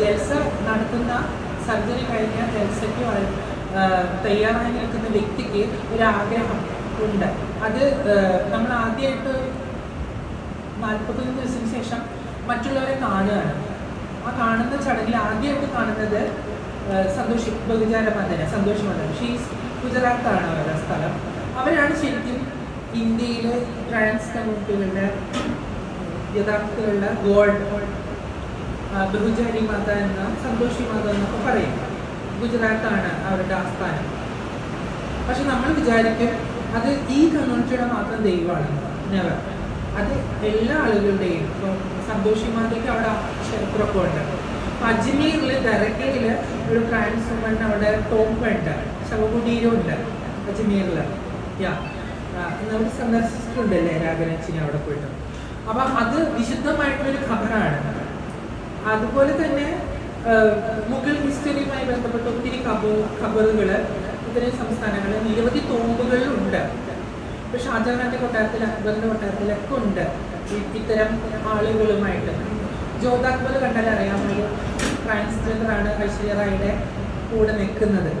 ജൽസ നടത്തുന്ന സർജറി കഴിഞ്ഞാൽ ജൽസയ്ക്ക് തയ്യാറായി നിൽക്കുന്ന വ്യക്തിക്ക് ഒരു ആഗ്രഹം ഉണ്ട്. അത് നമ്മൾ ആദ്യമായിട്ട് നാൽപ്പത്തൊന്ന് ദിവസത്തിന് ശേഷം മറ്റുള്ളവരെ കാണുകയാണ്. ആ കാണുന്ന ചടങ്ങിൽ ആദ്യമായിട്ട് കാണുന്നത് സന്തോഷി സന്തോഷ് ബഹുജാര മന്ദന സന്തോഷ് മന്ദന ഷീസ് ഗുജറാത്താണ് അവരുടെ സ്ഥലം. അവരാണ് ശരിക്കും ഇന്ത്യയിലെ ട്രാൻസ് കമ്മ്യൂണിറ്റികളുടെ യഥാർത്ഥത്തിലുള്ള ഗോൾഡ് ബഹുജാരി മാത എന്ന സന്തോഷി മാത എന്നൊക്കെ പറയും. ഗുജറാത്താണ് അവരുടെ ആസ്ഥാനം. പക്ഷെ നമ്മൾ വിചാരിക്കും അത് ഈ കമ്മ്യൂണിറ്റിയുടെ മാത്രം ദൈവമാണ്. നെവർ അത് എല്ലാ ആളുകളുടെയും ഇപ്പം സന്തോഷി മാതയ്ക്ക് അവിടെ ക്ഷേത്രമൊക്കെ ഉണ്ട്. അജ്മീറിൽ ദരക്കയിൽ ഒരു ട്രാൻസ് വുമൺ അവിടെ തോമ്പുണ്ട് ശവകുടീരമുണ്ട് അജ്മീറിൽ യാ നമ്മൾ സന്ദർശിച്ചിട്ടുണ്ടല്ലേ രാഗനച്ചിനെ അവിടെ പോയിട്ട്. അപ്പം അത് വിശുദ്ധമായിട്ടുള്ളൊരു ഖബറാണ്. അതുപോലെ തന്നെ മുഗൾ ഹിസ്റ്ററിയുമായി ബന്ധപ്പെട്ട ഒത്തിരി കബ ഖബറുകൾ ഇത്തരം സംസ്ഥാനങ്ങളിൽ നിരവധി തോമ്പുകളിലുണ്ട്. ഇപ്പൊ ഷാജഹാന്റെ കൊട്ടാരത്തിൽ അക്ബറിന്റെ കൊട്ടാരത്തിലൊക്കെ ഉണ്ട് ഇത്തരം ആളുകളുമായിട്ട്. ജോധ അക്ബർ കണ്ടാൽ അറിയാം ഒരു ട്രാൻസ്ജെൻഡർ ആണ് ഐശ്വര്യ റായിയുടെ കൂടെ നിൽക്കുന്നത്.